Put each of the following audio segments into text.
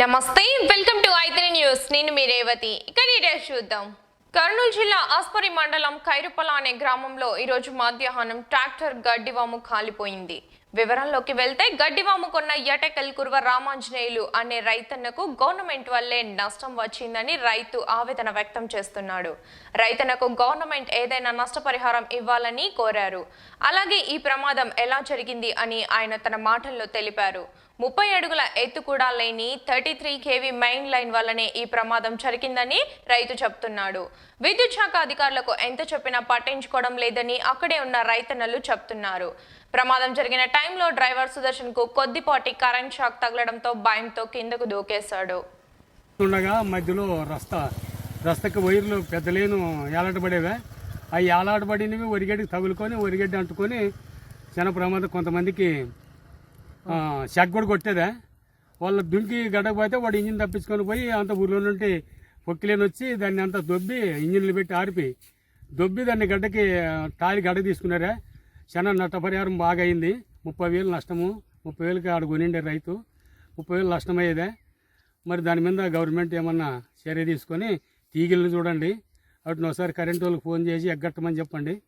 నమస్తే welcome to i three news. నేను మీ రేవతి. ఇక డీటెయిల్స్ చూద్దాం. కర్నూలు జిల్లా ఆస్పరి మండలం ఖైరుపల అనే గ్రామంలో ఈరోజు మధ్యాహ్నం ట్రాక్టర్ గడ్డివాము కాలిపోయింది. వివరాల్లోకి వెళ్తే గడ్డివాము కొన్న ఎటకల్ కుర్వ రామాంజనేయులు అనే రైతన్నకు గవర్నమెంట్ వల్లే నష్టం వచ్చిందని రైతు ఆవేదన వ్యక్తం చేస్తున్నాడు. రైతన్నకు గవర్నమెంట్ ఏదైనా నష్టపరిహారం ఇవ్వాలని కోరారు. అలాగే ఈ ప్రమాదం ఎలా జరిగింది అని ఆయన తన మాటల్లో తెలిపారు. ముప్పై అడుగుల ఎత్తు కూడా లేని thirty three KV main line వల్లనే ఈ ప్రమాదం జరిగిందని రైతు చెప్తున్నాడు. విద్యుత్ శాఖ అధికారులకు ఎంత చెప్పినా పట్టించుకోవడం లేదని అక్కడే ఉన్న రైతన్నలు చెప్తున్నారు. ప్రమాదం జరిగిన టైంలో డ్రైవర్ సుదర్శన్కు కొద్దిపాటి కరెంట్ షాక్ తగలడంతో భయంతో కిందకు దూకేశాడు. ఉండగా మధ్యలో రస్తా రస్తకి వైర్లు పెద్ద లేను ఏలాటపడేవే. అవి ఏలాటబడినవి ఒరిగడ్డికి తగులుకొని ఒరిగడ్డి అంటుకొని జన ప్రమాదం కొంతమందికి షక్ కూడా కొట్టేదే. వాళ్ళ దుంకి గడకపోతే వాడు ఇంజిన్ తప్పించుకొని పోయి అంత ఊర్లో నుండి పొక్కిలేని వచ్చి దాన్ని అంతా దొబ్బి ఇంజిన్లు పెట్టి ఆరిపి దొబ్బి దాన్ని గడ్డకి తాలి గడ్డ తీసుకున్నారే. చాలా నష్టపరిహారం బాగా అయింది. ముప్పై వేలు నష్టము. ముప్పై వేలకి ఆడు కొనిండే రైతు. ముప్పై వేలు నష్టమయ్యేదే. మరి దాని మీద గవర్నమెంట్ ఏమన్నా చర్య తీసుకొని తీగిల్ని చూడండి. వాటిని ఒకసారి కరెంటు వాళ్ళకి ఫోన్ చేసి ఎగ్గట్టమని చెప్పండి.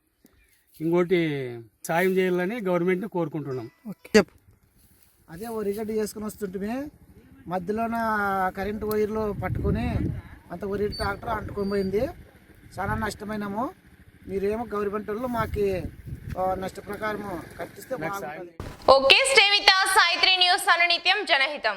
ఇంకోటి సాయం చేయాలని గవర్నమెంట్ని కోరుకుంటున్నాం. చెప్పు. అదే ఓ రిజెక్ట్ చేసుకుని వస్తుంటే మధ్యలోన కరెంటు వైర్లు పట్టుకొని అంత ఒరి ట్రాక్టర్ అంటుకొని పోయింది. చాలా నష్టమైనాము. మీరేమో గవర్నమెంట్ వాళ్ళు మాకు నష్ట ప్రకారం కట్టిస్తే ఓకే స్టే విత్ సాయిత్రి న్యూస్ అనునిత్యం జనహితం.